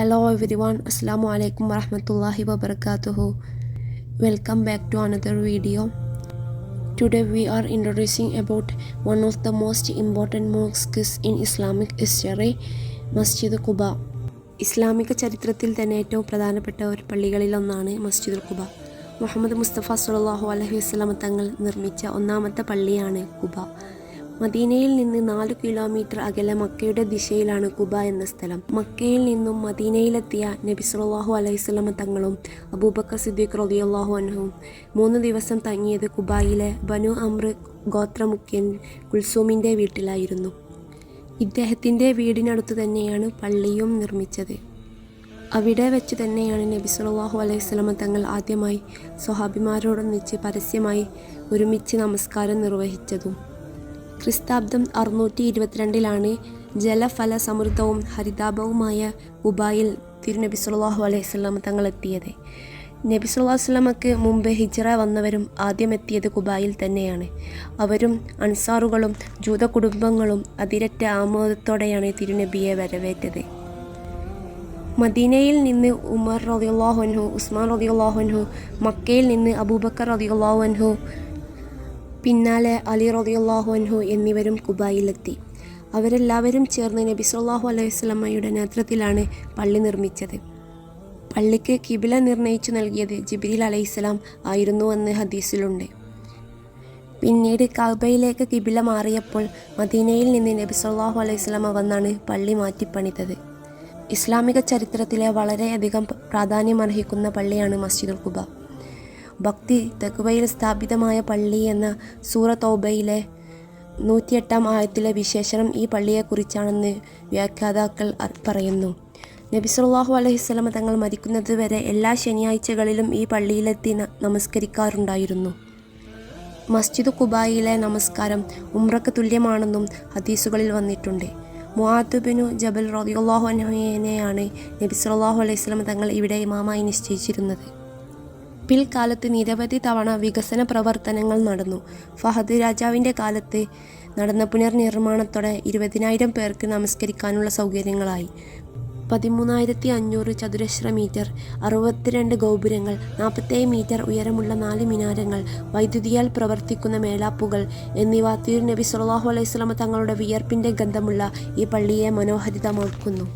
Hello everyone, Assalamu alaikum warahmatullahi wabarakatuh. Welcome back to another video. Today we are introducing about one of the most important mosques in Islamic history, Masjid Quba. ഇസ്ലാമിക ചരിത്രത്തിൽ തന്നെ ഏറ്റവും പ്രധാനപ്പെട്ട ഒരു പള്ളികളിലൊന്നാണ് മസ്ജിദുൽ ഖുബ മുഹമ്മദ് മുസ്തഫ സുല്ലാഹു അലഹി വസ്ലാമ തങ്ങൾ നിർമ്മിച്ച ഒന്നാമത്തെ പള്ളിയാണ് കുബ മദീനയിൽ നിന്ന് നാലു കിലോമീറ്റർ അകലെ മക്കയുടെ ദിശയിലാണ് കുബ എന്ന സ്ഥലം. മക്കയിൽ നിന്നും മദീനയിലെത്തിയ നബി സല്ലല്ലാഹു അലൈഹി വസല്ലമ തങ്ങളും അബൂബക്കർ സിദ്ദീഖ് റളിയല്ലാഹു അൻഹും മൂന്ന് ദിവസം തങ്ങിയത് കുബായിലെ ബനു അമ്ര ഗോത്രമുഖ്യൻ കുൽസൂമിന്റെ വീട്ടിലായിരുന്നു. ഇദ്ദേഹത്തിന്റെ വീടിനടുത്ത് തന്നെയാണ് പള്ളിയും നിർമ്മിച്ചത്. അവിടെ വെച്ച് തന്നെയാണ് നബി സല്ലല്ലാഹു അലൈഹി വസല്ലമ തങ്ങൾ ആദ്യമായി സ്വഹാബിമാരോടൊന്നിച്ച് പരസ്യമായി ഒരുമിച്ച് നമസ്കാരം നിർവഹിച്ചതും. ക്രിസ്താബ്ദം അറുന്നൂറ്റി ഇരുപത്തിരണ്ടിലാണ് ജലഫല സമൃദ്ധവും ഹരിതാപവുമായ ഉബായിൽ തിരുനബി സുല്ലാഹു അലൈഹി വസല്ലം തങ്ങൾ നബി സല്ലല്ലാഹു അലൈഹി വസല്ലമക്ക് മുമ്പ് ഹിജ്റ വന്നവരും ആദ്യം എത്തിയത് കുബായിൽ തന്നെയാണ്. അവരും അൻസാറുകളും ജൂത കുടുംബങ്ങളും അതിരറ്റ ആമോദത്തോടെയാണ് തിരുനബിയെ വരവേറ്റത്. മദീനയിൽ നിന്ന് ഉമർ റളിയല്ലാഹു ഉസ്മാൻ റളിയല്ലാഹു മക്കയിൽ നിന്ന് അബൂബക്കർ റളിയല്ലാഹു പിന്നാലെ അലി റളിയല്ലാഹു അൻഹു എന്നിവരും കുബായിലെത്തി. അവരെല്ലാവരും ചേർന്ന് നബി സുല്ലാഹു അലൈഹി വസല്ലമയുടെ നേതൃത്വത്തിലാണ് പള്ളി നിർമ്മിച്ചത്. പള്ളിക്ക് കിബില നിർണയിച്ചു നൽകിയത് ജിബ്രീൽ അലൈഹിസ്സലാം ആയിരുന്നുവെന്ന് ഹദീസിലുണ്ട്. പിന്നീട് കഅബയിലേക്ക് കിബില മാറിയപ്പോൾ മദീനയിൽ നിന്ന് നബി സുല്ലാഹു അലൈഹി വസല്ലമ വന്നാണ് പള്ളി മാറ്റിപ്പണിതത് ഇസ്ലാമിക ചരിത്രത്തിലെ വളരെയധികം പ്രാധാന്യമർഹിക്കുന്ന പള്ളിയാണ് മസ്ജിദുൽ ഖുബ. ഭക്തി തെക്കുവയിൽ സ്ഥാപിതമായ പള്ളി എന്ന സൂറ തൗബയിലെ നൂറ്റിയെട്ടാം ആയത്തിലെ വിശേഷണം ഈ പള്ളിയെക്കുറിച്ചാണെന്ന് വ്യാഖ്യാതാക്കൾ പറയുന്നു. നബി സല്ലല്ലാഹു അലൈഹി വസല്ലമ തങ്ങൾ മരിക്കുന്നത് വരെ എല്ലാ ശനിയാഴ്ചകളിലും ഈ പള്ളിയിലെത്തി നമസ്കരിക്കാറുണ്ടായിരുന്നു. മസ്ജിദ് കുബായിലെ നമസ്കാരം ഉംറക്ക് തുല്യമാണെന്നും ഹദീസുകളിൽ വന്നിട്ടുണ്ട്. മുഹാത്തുബിനു ജബൽ റളിയല്ലാഹു അൻഹുവിനെയാണ് നബി സല്ലല്ലാഹു അലൈഹി സ്വലം തങ്ങൾ ഇവിടെ ഇമാമായി നിശ്ചയിച്ചിരുന്നത്. പിൽക്കാലത്ത് നിരവധി തവണ വികസന പ്രവർത്തനങ്ങൾ നടന്നു. ഫഹദ് രാജാവിന്റെ കാലത്ത് നടന്ന പുനർനിർമ്മാണത്തോടെ ഇരുപതിനായിരം പേർക്ക് നമസ്കരിക്കാനുള്ള സൗകര്യങ്ങളായി. പതിമൂന്നായിരത്തി അഞ്ഞൂറ് ചതുരശ്ര മീറ്റർ അറുപത്തിരണ്ട് ഗോപുരങ്ങൾ നാൽപ്പത്തേഴ് മീറ്റർ ഉയരമുള്ള നാല് മിനാരങ്ങൾ വൈദ്യുതിയാൽ പ്രവർത്തിക്കുന്ന മേലാപ്പുകൾ എന്നിവ തിരുനബി സുല്ലാഹു അലൈഹി വസല്ലമ തങ്ങളുടെ വിയർപ്പിന്റെ ഗന്ധമുള്ള ഈ പള്ളിയെ മനോഹരിതമാക്കുന്നു.